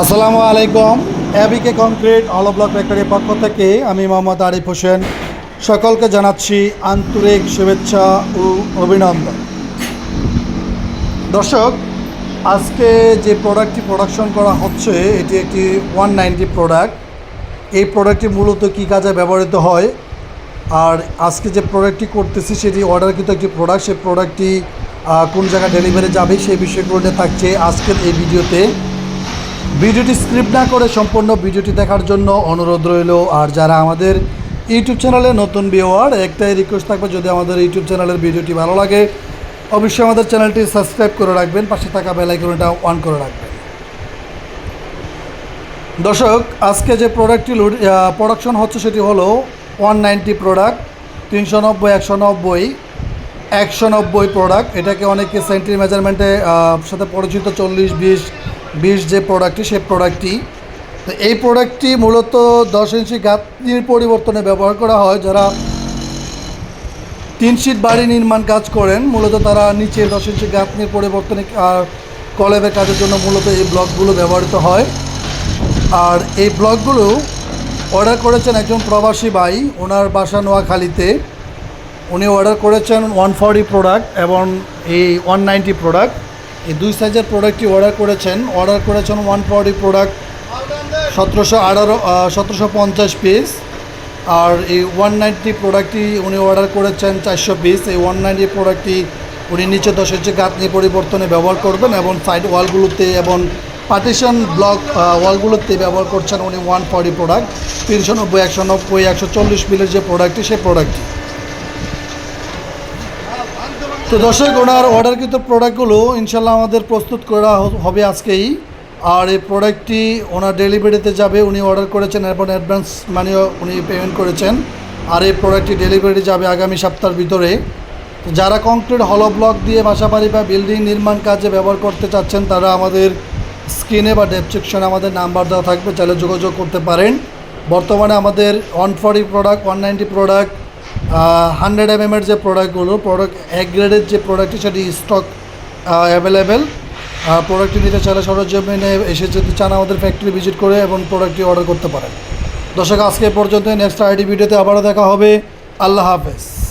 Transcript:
আসসালামু আলাইকুম। অ্যাবিকে concrete অলো block ফ্যাক্টরির পক্ষ থেকে আমি মোহাম্মদ আরিফ হোসেন। সকলকে জানাচ্ছি আন্তরিক শুভেচ্ছা ও অভিনন্দন। দর্শক, আজকে যে প্রোডাক্টটি প্রোডাকশন করা হচ্ছে, এটি একটি ওয়ান নাইনটি প্রোডাক্ট এই প্রোডাক্টটি মূলত কী কাজে ব্যবহৃত হয়? আর আজকে যে প্রোডাক্টটি করতেছি, সেটি অর্ডারকৃত একটি প্রোডাক্ট সেই প্রোডাক্টটি কোন জায়গায় ডেলিভারি যাবে, সেই বিষয়গুলো থাকছে আজকের এই ভিডিওতে ভিডিওটি স্ক্রিপ্ট না করে সম্পূর্ণ ভিডিওটি দেখার জন্য অনুরোধ রইল। আর যারা আমাদের ইউটিউব চ্যানেলে নতুন ভিওয়ার একটাই রিকোয়েস্ট থাকবে, যদি আমাদের ইউটিউব চ্যানেলের ভিডিওটি ভালো লাগে, অবশ্যই আমাদের চ্যানেলটি সাবস্ক্রাইব করে রাখবেন, পাশে থাকা বেলাইকনটা অন করে রাখবেন। দর্শক, আজকে যে প্রোডাক্টটি প্রোডাকশন হচ্ছে সেটি হলো ওয়ান নাইনটি প্রোডাক্ট তিনশো নব্বই, একশো নব্বই একশো নব্বই প্রোডাক্ট এটাকে অনেকে সেন্টির মেজারমেন্টে সাথে পরিচিত চল্লিশ, বিশ বিশ যে প্রোডাক্টটি সেই প্রোডাক্টটি তো এই প্রোডাক্টটি মূলত দশ ইঞ্চি গাঁথনির পরিবর্তনে ব্যবহার করা হয়। যারা তিন শীট বাড়ি নির্মাণ কাজ করেন, মূলত তারা নিচে দশ ইঞ্চি গাঁথনির পরিবর্তনে আর কলেবের কাজের জন্য মূলত এই ব্লকগুলো ব্যবহৃত হয়। আর এই ব্লকগুলো অর্ডার করেছেন একজন প্রবাসী ভাই। ওনার বাসা নোয়াখালীতে। উনি অর্ডার করেছেন ওয়ান ফর্টি প্রোডাক্ট এবং এই ওয়ান নাইনটি প্রোডাক্ট এই দুই সাইজের প্রোডাক্টটি অর্ডার করেছেন। অর্ডার করেছেন ওয়ান ফর্টি প্রোডাক্ট সতেরোশো আঠারো সতেরোশো পঞ্চাশ পিস আর এই ওয়ান নাইনটি প্রোডাক্টটি উনি অর্ডার করেছেন চারশো পিস এই ওয়ান নাইনটি প্রোডাক্টটি উনি নিচে দশ ইঞ্চি গাঁথনি পরিবর্তনে ব্যবহার করবেন এবং সাইড ওয়ালগুলোতে এবং পার্টিশন ব্লক ওয়ালগুলোতে ব্যবহার করছেন উনি ওয়ান ফর্টি প্রোডাক্ট তিনশো নব্বই, একশো নব্বই, একশো চল্লিশ মিলের যে প্রোডাক্টটি সেই প্রোডাক্টটি তো দর্শক, ওনার অর্ডারকৃত প্রোডাক্টগুলো ইনশাল্লাহ আমাদের প্রস্তুত করা হবে আজকেই। আর এই প্রোডাক্টটি ওনার ডেলিভারিতে যাবে, উনি অর্ডার করেছেন এবং অ্যাডভান্স মানিও উনি পেমেন্ট করেছেন। আর এই প্রোডাক্টটি ডেলিভারি যাবে আগামী সপ্তাহের ভিতরে। যারা কংক্রিট হলো ব্লক দিয়ে বাসাবাড়ি বা বিল্ডিং নির্মাণ কাজে ব্যবহার করতে চাচ্ছেন, তারা আমাদের স্ক্রিনে বা ডেসক্রিপশনে আমাদের নাম্বার দেওয়া থাকবে, চাইলে যোগাযোগ করতে পারেন। বর্তমানে আমাদের one forty product one ninety product hundred M এর যে প্রোডাক্টগুলো প্রোডাক্ট এক গ্রেডের যে প্রোডাক্টটি সেটি স্টক অ্যাভেলেবেল প্রোডাক্টটি নিতে চাইলে সরজমিনে এসে যদি চান আমাদের ফ্যাক্টরি ভিজিট করে এবং প্রোডাক্টটি অর্ডার করতে পারেন। দর্শক, আজকে পর্যন্ত নেক্সট আইডি ভিডিওতে আবারও দেখা হবে। আল্লাহ হাফেজ।